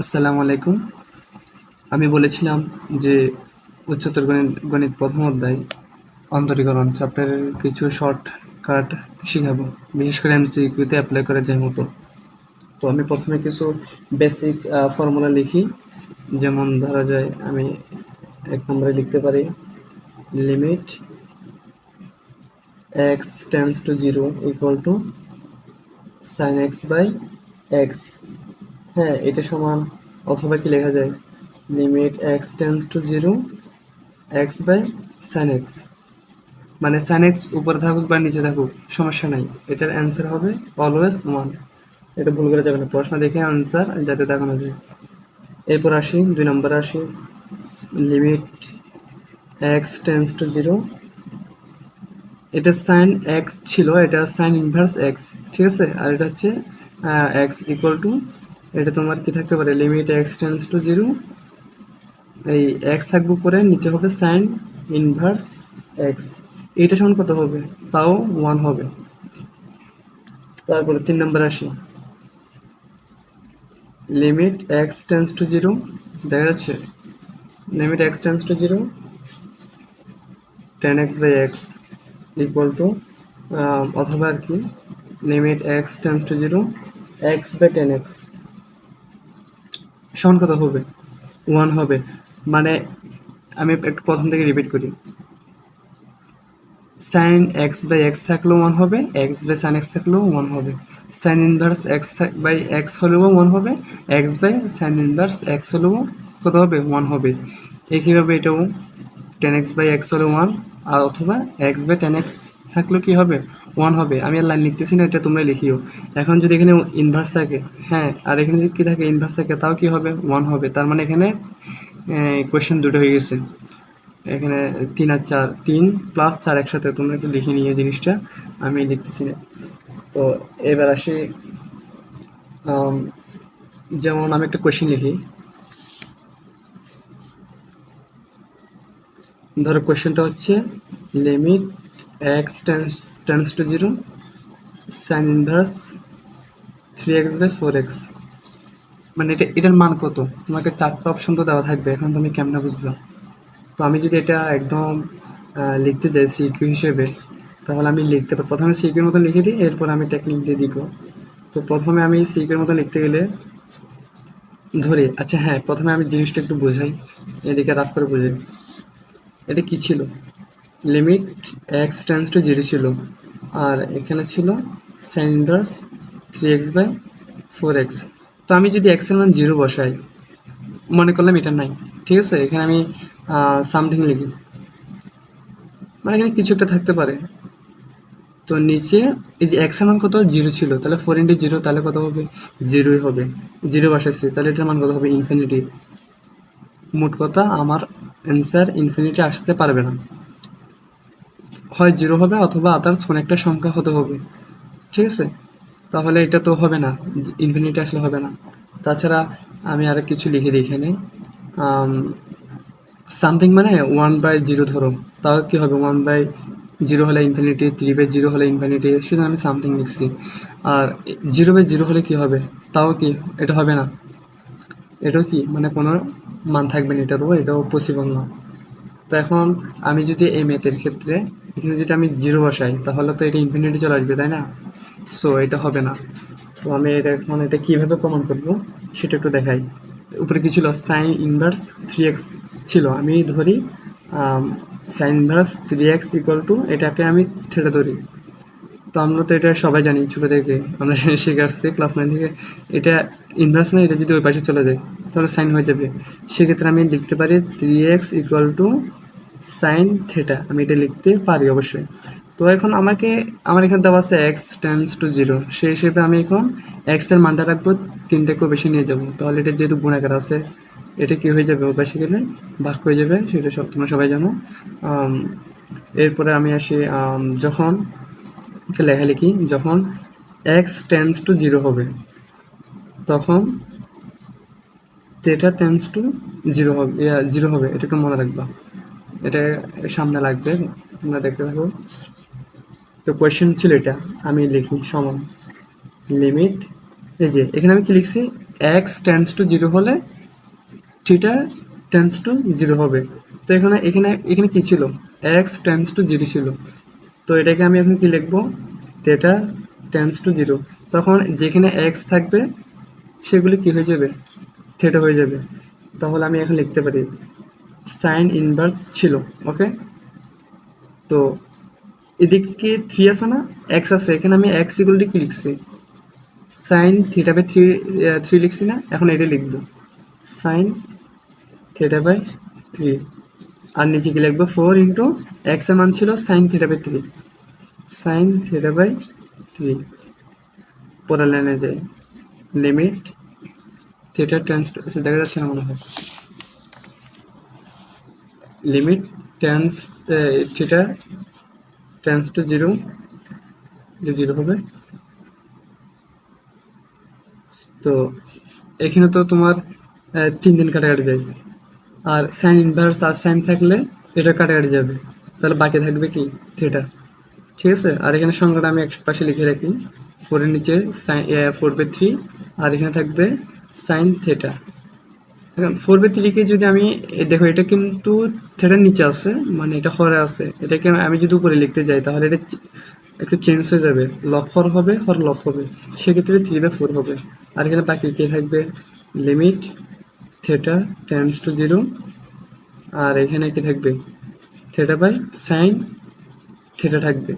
আসসালামু আলাইকুম। আমি বলেছিলাম যে উচ্চতর গণিত গণিত প্রথম অধ্যায় অন্তরীকরণ চ্যাপ্টারের কিছু শর্টকাট শিখাবো। বিশেষ করে এমসিকিউতে অ্যাপ্লাই করা যায় মতো। তো আমি প্রথমে কিছু বেসিক ফর্মুলা লিখি। যেমন ধরা যায়, আমি এক নম্বরে লিখতে পারি limit x tends to zero equal to sine x by x হ্যাঁ এটা সমান অথবা কি লেখা যায়? Limit x tends to zero x by sine x মানে সাইন এক্স উপরে থাকুক বা নিচে থাকুক, সমস্যা নাই। এটার অ্যান্সার হবে অলওয়েজ ওয়ান এটা ভুল করা যাবে না, প্রশ্ন দেখে অ্যান্সার যাতে দেখানো যায়। এরপর আসি, দুই নম্বর আসি। Limit x tends to zero এটা সাইন এক্স ছিল, এটা সাইন ইনভার্স এক্স ঠিক আছে? আর এটা হচ্ছে এক্স ইকুয়াল টু এটা তোমার কি থাকতে পারে? Limit x tends to zero এই এক্স থাকবে উপরে, নিচে হবে সাইন ইনভার্স এক্স এইটা সমান কত হবে? তাও ওয়ান হবে। তারপরে তিন নম্বর আসি। Limit x tends to zero দেখা যাচ্ছে। Limit x tends to zero tan x by x equal to অথবা আর কি limit x tends to zero x by tan x সমান কত হবে ওয়ান হবে। মানে আমি একটু প্রথম থেকে রিপিট করি। সাইন এক্স বাই এক্স থাকলেও ওয়ান হবে এক্স বাই সাইন এক্স থাকলেও ওয়ান হবে। Sine inverse x by x হলেও ওয়ান হবে x by sine inverse x হলেও কত হবে? ওয়ান হবে। একইভাবে এটাও টেন এক্স বাই এক্স হলে ওয়ান আর অথবা এক্স বাই টেন এক্স থাকলেও কী হবে? ওয়ান হবে। আমি আর লাইন লিখতেছি না, এটা তোমরা লিখিও। এখন যদি এখানে ইনভার্স থাকে হ্যাঁ আর এখানে যদি কী থাকে ইনভার্স থাকে, তাও কী হবে? ওয়ান হবে। তার মানে এখানে কোয়েশ্চেন দুটো হয়ে গেছে। এখানে তিন আর চার, তিন প্লাস চার একসাথে, তোমরা একটু লিখে নিয়ে জিনিসটা। আমি লিখতেছি না। তো এবার আসি যেমন আমি একটা কোয়েশ্চেন লিখি। ধরো কোয়েশ্চেনটা হচ্ছে limit tends to zero sine inverse three x by four x মানে এটা, এটার মান কত? তোমাকে চারটা অপশন তো দেওয়া থাকবে, এখন তুমি কেমনে বুঝবা? তো আমি যদি এটা একদম লিখতে যাই সিকিউ হিসেবে, তাহলে আমি লিখতে পারি প্রথমে সিকিউর মতো লিখে দিই, এরপর আমি টেকনিক দিয়ে দিব। তো প্রথমে আমি সিকিউর মতো লিখতে গেলে, ধরি আচ্ছা হ্যাঁ প্রথমে আমি জিনিসটা একটু বোঝাই, এদিকে রাফ করে বোঝাই। এটা কি ছিল? Limit x tends to zero ছিল। আর এখানে ছিল sine three x by four x তো আমি যদি এক্সের মান জিরো বসাই, মনে করলাম এটা নাই। ঠিক আছে? এখানে আমি সামথিং লিখি। মানে এখানে কিছু একটা থাকতে পারে। তো নিচে এই যে এক্সের মান কত? জিরো ছিল। তাহলে ফোর ইন্টু জিরো তাহলে কত হবে? জিরোই হবে। জিরো বসাইছি। তাহলে এটার মান কত হবে? ইনফিনিটি মোট কথা, আমার অ্যান্সার ইনফিনিটি আসতে পারবে না। হয় জিরো হবে অথবা আদার্স কোনো একটা সংখ্যা হতে হবে। ঠিক আছে? তাহলে এটা তো হবে না ইনফিনিটি আসলে হবে না। তাছাড়া আমি আর কিছু লিখে দিই এখানে। সামথিং মানে ওয়ান বাই জিরো ধরো। তাও কী হবে? ওয়ান বাই জিরো হলে ইনফিনিটি থ্রি বাই জিরো হলে ইনফিনিটি শুধু আমি সামথিং লিখছি। আর জিরো বাই জিরো হলে কী হবে? তাও কি? এটা হবে না। এটাও কি? মানে কোনো মান থাকবে না এটারও এটাও পসিবল না। তো এখন আমি যদি এই ম্যাথের ক্ষেত্রে এখানে যদি আমি জিরো বসাই, তাহলে তো এটা ইনফিনিটি চলে আসবে, তাই না? সো এটা হবে না। তো আমি এটা এখন এটা কীভাবে প্রমাণ করব? সেটা একটু দেখাই। উপরে কী ছিল? সাইন ইনভার্স থ্রি এক্স ছিল। আমি ধরি sine inverse three x equal to এটাকে আমি থেটা ধরি। তো আমরা তো এটা সবাই জানি, ছোটো থেকে। আমরা শিখে আসছি ক্লাস নাইন থেকে। এটা ইনভার্স না, এটা যদি ওই পাশে চলে যায়, তাহলে সাইন হয়ে যাবে। সেক্ষেত্রে আমি লিখতে পারি three x equal to sine theta আমি এটা লিখতে পারি অবশ্যই। তো এখন আমাকে, আমার এখানে দেওয়া আছে এক্স টেন্স টু জিরো সেই হিসেবে আমি এখন এক্সের মানটা রাখব তিনটাকেও বেশি নিয়ে যাব। তাহলে এটা যেহেতু গুণাকার আছে, এটা কি হয়ে যাবে পাশে গেলে ভাগ হয়ে যাবে, সেটা সব, তোমরা সবাই জানো। এরপরে আমি আসি যখন লেখালেখি যখন এক্স টেন্স টু জিরো হবে, তখন থেটা টেন্স টু জিরো হবে জিরো হবে, এটা একটু মনে রাখবা। এটা সামনে লাগবে, তোমরা দেখতে থাকো। তো কোয়েশ্চেন ছিল এটা, আমি লিখি, সমান। লিমিট এই যে, এখানে আমি কি লিখছি? এক্স টেন্স টু জিরো হলে থিটা টেন্স টু জিরো হবে। তো এখানে এখানে এখানে কি ছিল? এক্স টেন্স টু জিরো ছিল। তো এটাকে আমি এখন কি লিখব? থিটা টেন্স টু জিরো তখন যেখানে এক্স থাকবে, সেগুলি কি হয়ে যাবে? থিটা হয়ে যাবে। তাহলে আমি এখন লিখতে পারি। সাইন ইনভার্স ছিল ওকে তো এদিকে থ্রি আছে না? এক্স আছে, এখানে আমি এক্স ইকুয়ালটি কী লিখছি? Sine theta by three three লিখছি না? এখন এটা লিখব। সাইন থিটা বাই থ্রি আর নিচে কি লিখব? ফোর ইন্টু এক্সের মান ছিল sine theta by three sine theta by three পরের লাইনে যাই। লিমিট থিটা টেন্স দেখা যাচ্ছে না মনে হয়। Limit tends theta tends to zero zero হবে। তো এখানে তো তোমার তিন দিন কাটাকাটি যায় আর সাইন ইনভার্স আর সাইন থাকলে এটা কাটাকাটি যাবে। তাহলে বাকি থাকবে কি? থিটা ঠিক আছে? আর এখানে সংখ্যাটা আমি এক পাশে লিখে রাখি। ফোরের নিচে সাইন ফোর বাই থ্রি আর এখানে থাকবে সাইন থেটা ফোর বাই থ্রিকে যদি আমি দেখো, এটা কিন্তু থেটার নিচে আছে মানে এটা হরে আছে। এটাকে আমি যদি উপরে লিখতে যাই, তাহলে এটা একটু চেঞ্জ হয়ে যাবে। লফ হর হবে, হর লফ হবে। সেক্ষেত্রে থ্রি বাই ফোর হবে। আর এখানে বাকি কে থাকবে? Limit theta tends to zero আর এখানে কি থাকবে? থেটা বাই সাইন থেটা থাকবে।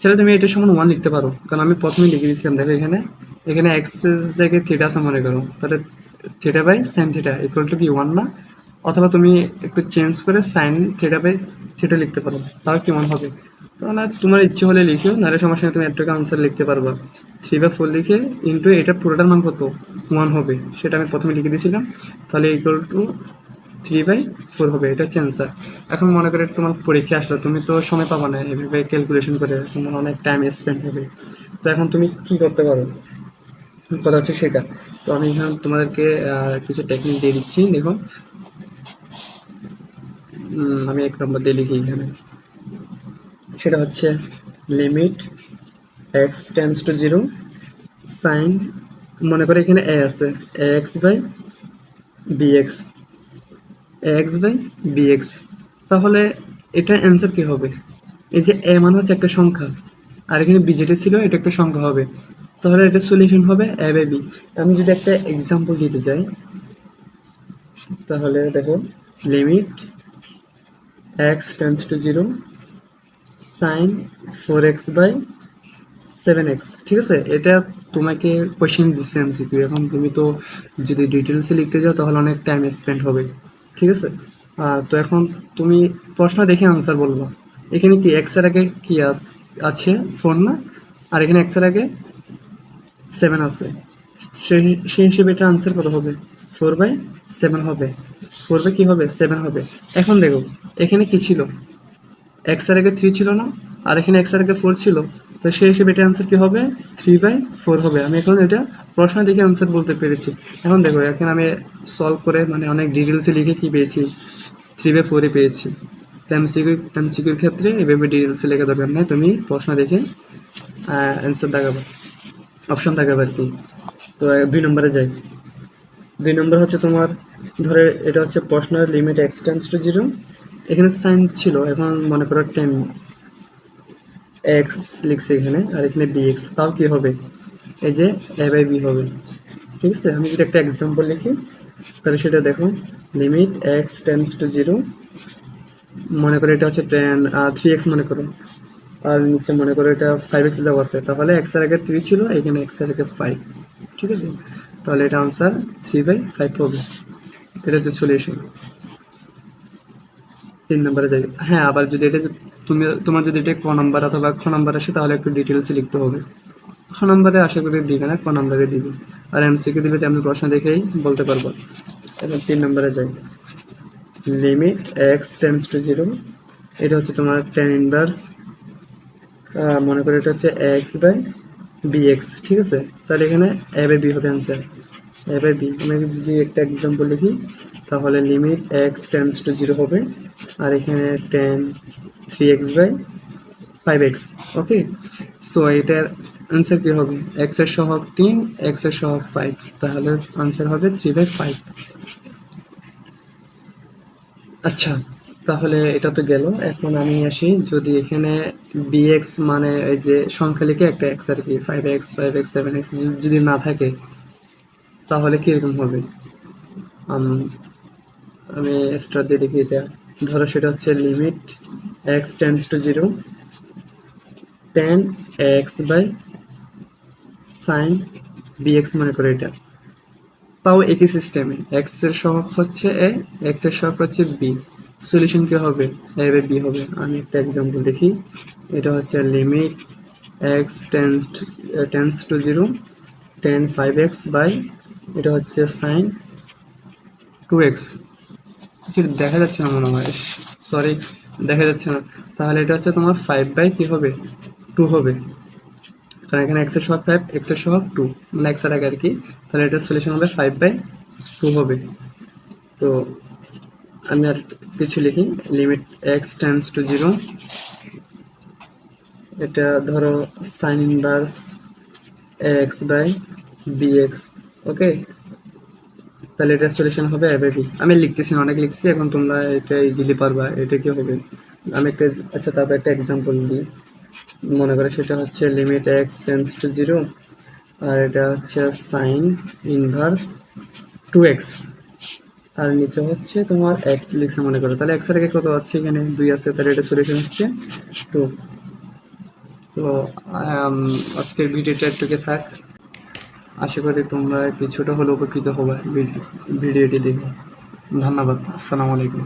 সেটা তুমি এটার সমান ওয়ান লিখতে পারো। কারণ আমি প্রথমেই লিখে দিয়েছিলাম, দেখো এখানে। এখানে এক্স জায়গায় থিটা আছে মনে করো। তাহলে theta by sine theta equal to কি ওয়ান না অথবা তুমি একটু চেঞ্জ করে সাইন থিটা বাই থিটা লিখতে পারো, তাও কেমন হবে? তাহলে তোমার ইচ্ছে হলে লিখো নাহলে সমস্যা তুমি একটু আনসার লিখতে পারবা। থ্রি বা ফোর লিখে ইন্টু এটা পুরোটার মান কত? ওয়ান হবে, সেটা আমি প্রথমে লিখে দিয়েছিলাম, তাহলে equal to three by four হবে, এটা হচ্ছে এখন মনে করে তোমার পরীক্ষা আসলো, তুমি তো সময় পাবা না, এভাবে ক্যালকুলেশন করে, তোমার অনেক টাইম স্পেন্ড হবে। তো এখন তুমি কি করতে পারো? কথা হচ্ছে সেটা। তো আমি এখানে তোমাদেরকে কিছু টেকনিক দিয়ে দিচ্ছি দেখো আমি এক নম্বর দিয়ে লিখি এখানে। সেটা হচ্ছে limit x tends to zero sine মনে করে এখানে এ আছে x by b x x by b x তাহলে এটার অ্যান্সার কী হবে? এই যে এ মানে হচ্ছে একটা সংখ্যা, আর এখানে বি যেটা ছিল, এটা একটা সংখ্যা হবে। তাহলে এটা সলিউশন হবে এ বাই বি আমি যদি একটা এক্সাম্পল দিতে চাই, তাহলে দেখো limit x tends to zero sine four x by seven x ঠিক আছে? এটা তোমাকে কোয়েশ্চেন দিচ্ছে এমসিকিউ এখন তুমি তো যদি ডিটেলসে লিখতে যাও, তাহলে অনেক টাইম স্পেন্ড হবে। ঠিক আছে? তো এখন তুমি প্রশ্ন দেখে আনসার বলব। এখানে কি এক্সের আগে কি আছে? ফোর না? আর এখানে এক্সের আগে সেভেন আছে। সেই হিসেবে এটা আনসার কত হবে? ফোর বাই সেভেন হবে। ফোর বাই কী হবে? সেভেন হবে। এখন দেখো, এখানে কি ছিল? এক্সের আগে থ্রি ছিল না, আর এখানে এক্সের আগে ফোর ছিল। তো সেই হিসেবে এটা আনসার কী হবে? থ্রি বাই ফোর হবে। আমি এখন এটা প্রশ্ন দেখে আনসার বলতে পেরেছি। এখন দেখো, এখন আমি সলভ করে মানে অনেক ডিটেলসে লিখে কি পেয়েছি? থ্রি বাই ফোরই পেয়েছি। তো এমসিকিউ এমসিকিউর ক্ষেত্রে এভাবে ডিটেলসে লেখা দরকার নেই। তুমি প্রশ্ন দেখে অ্যান্সার দেখাবে। অপশন দেখাবে আর কি? তো দুই নম্বরে যাই। দুই নম্বর হচ্ছে তোমার, ধরে এটা হচ্ছে প্রশ্নের limit x tends to zero এখানে সাইন ছিল, এখন মনে করো টেন এক্স লিখছে এখানে, আর এখানে বি এক্স তাও কী হবে? এই যে এ বাই বি হবে। ঠিক আছে? আমি যদি একটা এক্সাম্পল লিখি, তাহলে সেটা দেখো। Limit x tends to zero মনে করো এটা হচ্ছে টেন থ্রি এক্স মনে করো। আর নিচে মনে করো এটা ফাইভ এক্স দেওয়া আছে, তাহলে এক্সের আগে থ্রি ছিল, এখানে এক্সের আগে ফাইভ ঠিক আছে? তাহলে এটা আনসার থ্রি বাই ফাইভ হবে। এটা হচ্ছে সলিউশন তিন নম্বরে যাই। হ্যাঁ আবার যদি এটা তুমি, তোমার যদি এটা ক নাম্বার অথবা খ নাম্বার আসে, তাহলে একটু ডিটেলসে লিখতে হবে। খ নাম্বারে আশা করি দিবে না, ক নাম্বারে দিবে। আর এমসিকে দিলে তো আমি প্রশ্ন দেখেই বলতে পারব। এবার তিন নম্বরে যাই। Limit x tends to zero এটা হচ্ছে তোমার টেন ইনভার্স মনে করো এটা হচ্ছে এক্স বাই বি এক্স ঠিক আছে? তাহলে এখানে এ বাই বি হবে অ্যান্সার এ বাই বি আমি যদি একটা এক্সাম্পল লিখি, তাহলে limit x tends to zero হবে, আর এখানে tan three x by five x okay so এটার আনসার কি হবে? এক্সের সহগ তিন এক্সের সহগ ফাইভ তাহলে আনসার হবে থ্রি বাই ফাইভ আচ্ছা তাহলে এটা তো গেল। এখন আমি আসি, যদি এখানে বিএক্স মানে এই যে সংখ্যা লিখে একটা এক্স আর কি five x five x seven x যদি না থাকে, তাহলে কীরকম হবে? আমি স্টার দিয়ে দেখি এটা। ধরো সেটা হচ্ছে limit x tends to zero tan x by sine b x মনে করে এটা। তাও একই সিস্টেমে এক্সের সহগ হচ্ছে এ এক্সের সহগ হচ্ছে বি সলিউশন কি হবে? এ বি হবে। আমি একটা এক্সাম্পল দেখি। এটা হচ্ছে limit x tends tends to zero tan five x by এটা হচ্ছে সাইন টু এক্স দেখা যাচ্ছে না মনে হয়। সরি দেখা যাচ্ছে না। তাহলে এটা হচ্ছে তোমার ফাইভ বাই কি হবে? টু হবে। কারণ এখানে এক্সের সহগ ফাইভ এক্সের সহগ টু মানে এক্সের আগে আর কি। তাহলে এটার সলিউশন হবে ফাইভ বাই টু হবে। তো আমি আর কিছু লিখি। Limit x tends to zero এটা ধরো sine inverse x by b x okay তাহলে এটার সলিউশন হবে এ আমি লিখতেছি অনেক লিখছি, এখন তোমরা এটা ইজিলি পারবা। এটা কি হবে? আমি একটা আচ্ছা তারপর একটা এক্সাম্পল দিই মনে করে সেটা হচ্ছে limit x tends to zero আর এটা হচ্ছে সাইন ইনভার্স টু এক্স আর নিচে হচ্ছে তোমার এক্স লিখছে মনে করো। তাহলে এক্সের আগে কত আছে এখানে? দুই আছে, তাহলে এটা সলিউশন হচ্ছে টু তো আজকের ভিডিওটা একটুকে থাক। আশা করি তোমরা কিছুটা হলেও উপকৃত হবে। ভিডিওটি দেখে। ধন্যবাদ। আসসালামু আলাইকুম।